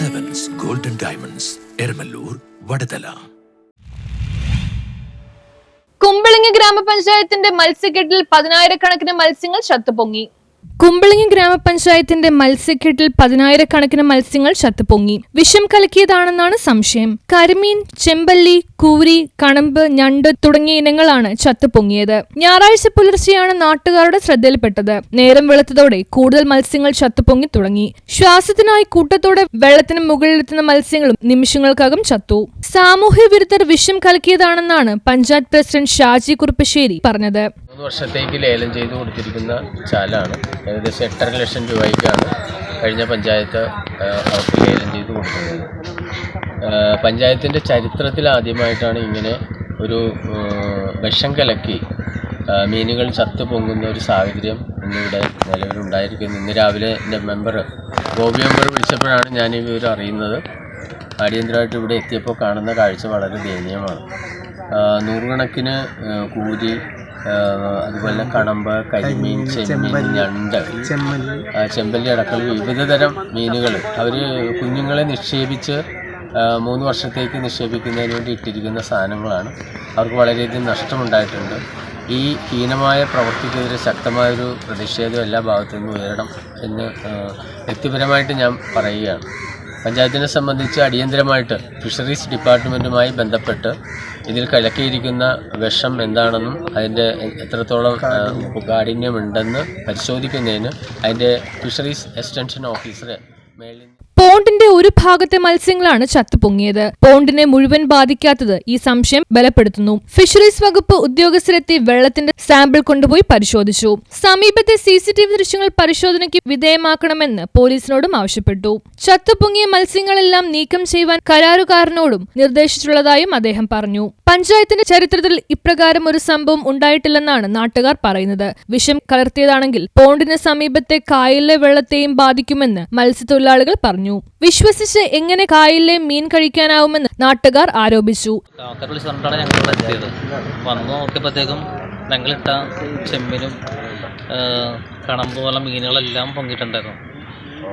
Golden diamonds Eramallur Vadathala Kumbalangi ഗ്രാമപഞ്ചായത്തിന്റെ മത്സ്യക്കെട്ടിൽ പതിനായിരക്കണക്കിന് മത്സ്യങ്ങൾ ചത്തുപൊങ്ങി. കുമ്പളങ്ങി ഗ്രാമപഞ്ചായത്തിന്റെ മത്സ്യക്കെട്ടിൽ പതിനായിരക്കണക്കിന് മത്സ്യങ്ങൾ ചത്തുപൊങ്ങി. വിഷം കലക്കിയതാണെന്നാണ് സംശയം. കരിമീൻ ചെമ്പല്ലി കൂരി കണമ്പ് ഞണ്ട് തുടങ്ങിയ ഇനങ്ങളാണ് ചത്തുപൊങ്ങിയത്. ഞായറാഴ്ച പുലർച്ചെയാണ് നാട്ടുകാരുടെ ശ്രദ്ധയിൽപ്പെട്ടത്. നേരം വെളുത്തതോടെ കൂടുതൽ മത്സ്യങ്ങൾ ചത്തുപൊങ്ങി തുടങ്ങി. ശ്വാസത്തിനായി കൂട്ടത്തോടെ വെള്ളത്തിന് മുകളിലെത്തുന്ന മത്സ്യങ്ങളും നിമിഷങ്ങൾക്കകം ചത്തു. സാമൂഹ്യ വിരുദ്ധർ വിഷം കലക്കിയതാണെന്നാണ് പഞ്ചായത്ത് പ്രസിഡന്റ് ഷാജി കുറുപ്പശ്ശേരി പറഞ്ഞത്. മൂന്ന് വർഷത്തേക്ക് ലേലം ചെയ്ത് കൊടുത്തിരിക്കുന്ന ചാലാണ്. ഏകദേശം എട്ടര ലക്ഷം രൂപയ്ക്കാണ് കഴിഞ്ഞ പഞ്ചായത്ത് അവർക്ക് ലേലം ചെയ്ത് കൊടുക്കുന്നത്. പഞ്ചായത്തിന്റെ ചരിത്രത്തിൽ ആദ്യമായിട്ടാണ് ഇങ്ങനെ ഒരു വിഷം കലക്കി മീനുകൾ ചത്തു പൊങ്ങുന്ന ഒരു സാഹചര്യം ഇന്നിവിടെ നിലവിലുണ്ടായിരിക്കുന്നു. ഇന്ന് രാവിലെ എന്റെ മെമ്പർ ഗോപി മെമ്പർ വിളിച്ചപ്പോഴാണ് ഞാൻ ഈ വിവരം അറിയുന്നത്. അടിയന്തരമായിട്ട് ഇവിടെ എത്തിയപ്പോൾ കാണുന്ന കാഴ്ച വളരെ ദയനീയമാണ്. നൂറുകണക്കിന് കൂരി അതുപോലെ കടമ്പ കരിമീൻ ചെമ്മീൻ ഞണ്ട് ചെമ്പല്ലി അടക്കം വിവിധ തരം മീനുകൾ. അവർ കുഞ്ഞുങ്ങളെ നിക്ഷേപിച്ച് മൂന്ന് വർഷത്തേക്ക് നിക്ഷേപിക്കുന്നതിന് വേണ്ടി ഇട്ടിരിക്കുന്ന സാധനങ്ങളാണ്. അവർക്ക് വളരെയധികം നഷ്ടമുണ്ടായിട്ടുണ്ട്. ഈ ഹീനമായ പ്രവൃത്തിക്കെതിരെ ശക്തമായൊരു പ്രതിഷേധം എല്ലാ ഭാഗത്തു നിന്നും ഉയരണം എന്ന് വ്യക്തിപരമായിട്ട് ഞാൻ പറയുകയാണ്. പഞ്ചായത്തിനെ സംബന്ധിച്ച് അടിയന്തരമായിട്ട് ഫിഷറീസ് ഡിപ്പാർട്ട്മെന്റുമായി ബന്ധപ്പെട്ട് ഇതിൽ കലക്കിയിരിക്കുന്ന വിഷം എന്താണെന്നും അതിന്റെ എത്രത്തോളം കാഠിന്യമുണ്ടെന്ന് പരിശോധിക്കുന്നതിന് അതിന്റെ ഫിഷറീസ് എക്സ്റ്റൻഷൻ ഓഫീസറെ മേളിൽ പോണ്ടിന്റെ ഒരു ഭാഗത്തെ മത്സ്യങ്ങളാണ് ചത്തുപൊങ്ങിയത്. പോണ്ടിനെ മുഴുവൻ ബാധിക്കാത്തത് ഈ സംശയം ബലപ്പെടുത്തുന്നു. ഫിഷറീസ് വകുപ്പ് ഉദ്യോഗസ്ഥരെത്തി വെള്ളത്തിന്റെ സാമ്പിൾ കൊണ്ടുപോയി പരിശോധിച്ചു. സമീപത്തെ സി ദൃശ്യങ്ങൾ പരിശോധനയ്ക്ക് വിധേയമാക്കണമെന്ന് പോലീസിനോടും ആവശ്യപ്പെട്ടു. ചത്തുപൊങ്ങിയ മത്സ്യങ്ങളെല്ലാം നീക്കം ചെയ്യുവാൻ കരാറുകാരനോടും നിർദ്ദേശിച്ചിട്ടുള്ളതായും അദ്ദേഹം പറഞ്ഞു. പഞ്ചായത്തിന്റെ ചരിത്രത്തിൽ ഇപ്രകാരം ഒരു സംഭവം ഉണ്ടായിട്ടില്ലെന്നാണ് നാട്ടുകാർ പറയുന്നത്. വിഷം കലർത്തിയതാണെങ്കിൽ പോണ്ടിന് സമീപത്തെ കായലിലെ വെള്ളത്തെയും ബാധിക്കുമെന്ന് മത്സ്യത്തൊഴിലാളികൾ പറഞ്ഞു. വിശ്വസിച്ച് എങ്ങനെ കായലിലെ മീൻ കഴിക്കാനാവുമെന്ന് നാട്ടുകാർ ആരോപിച്ചു. വന്ന് ഞങ്ങളിട്ട ചെമ്മിനും കണമ്പ് പോലെ മീനുകളെല്ലാം പൊങ്ങിയിട്ടുണ്ടായിരുന്നു.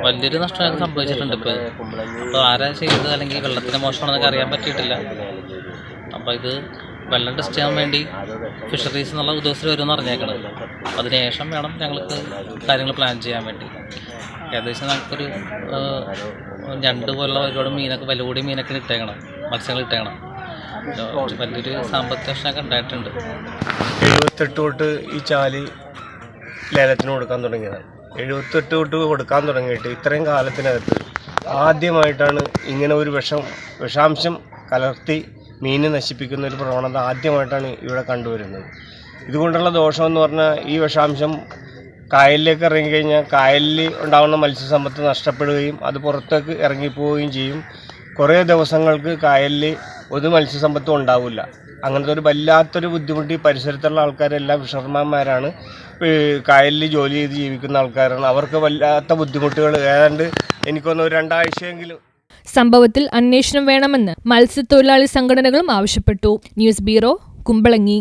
വലിയൊരു നഷ്ടം ഞങ്ങൾക്ക് സംഭവിച്ചിട്ടുണ്ട് ഇപ്പോൾ അപ്പോൾ ആരാ ചെയ്തത്? അല്ലെങ്കിൽ വെള്ളത്തിന്റെ മോശമാണെന്നൊക്കെ അറിയാൻ പറ്റിയിട്ടില്ല. അപ്പോൾ ഇത് വെള്ളം ടെസ്റ്റ് ചെയ്യാൻ വേണ്ടി ഫിഷറീസ് എന്നുള്ള ഉദ്യോഗസ്ഥർ വരുമെന്ന് അറിഞ്ഞേക്കണത് അതിനുശേഷം വേണം ഞങ്ങൾക്ക് കാര്യങ്ങൾ പ്ലാൻ ചെയ്യാൻ വേണ്ടി. ഏകദേശം ഞങ്ങൾക്കൊരു ഞണ്ട് പോലുള്ള ഒരുപാട് മീനൊക്കെ വില കൂടിയ മീനൊക്കെ ഇട്ടേക്കണം. മത്സ്യങ്ങൾ ഇട്ടേക്കണം. വലിയൊരു സാമ്പത്തിക നഷ്ടമൊക്കെ ഉണ്ടായിട്ടുണ്ട്. എഴുപത്തെട്ട് തൊട്ട് ഈ ചാലി ലേലത്തിന് കൊടുക്കാൻ തുടങ്ങിയതാണ്. എഴുപത്തെട്ട് തൊട്ട് കൊടുക്കാൻ തുടങ്ങിയിട്ട് ഇത്രയും കാലത്തിനകത്ത് ആദ്യമായിട്ടാണ് ഇങ്ങനെ ഒരു വിഷം വിഷാംശം കലർത്തി മീൻ നശിപ്പിക്കുന്ന ഒരു പ്രവണത ആദ്യമായിട്ടാണ് ഇവിടെ കണ്ടുവരുന്നത്. ഇതുകൊണ്ടുള്ള ദോഷമെന്ന് പറഞ്ഞാൽ ഈ വിഷാംശം കായലിലേക്ക് ഇറങ്ങിക്കഴിഞ്ഞാൽ കായലിൽ ഉണ്ടാകുന്ന മത്സ്യസമ്പത്ത് നഷ്ടപ്പെടുകയും അത് പുറത്തേക്ക് ഇറങ്ങിപ്പോവുകയും ചെയ്യും. കുറേ ദിവസങ്ങൾക്ക് കായലിൽ ഒരു മത്സ്യസമ്പത്തും ഉണ്ടാവില്ല. അങ്ങനത്തെ ഒരു വല്ലാത്തൊരു ബുദ്ധിമുട്ട് ഈ പരിസരത്തുള്ള ആൾക്കാരെല്ലാം ഫിഷർമാന്മാരാണ് കായലിൽ ജോലി ചെയ്ത് ജീവിക്കുന്ന ആൾക്കാരാണ്. അവർക്ക് വല്ലാത്ത ബുദ്ധിമുട്ടുകൾ ഏതാണ്ട് എനിക്കൊന്ന് രണ്ടാഴ്ചയെങ്കിലും സംഭവത്തിൽ അന്വേഷണം വേണമെന്ന് മത്സ്യത്തൊഴിലാളി സംഘടനകളും ആവശ്യപ്പെട്ടു. News bureau Kumbalangi.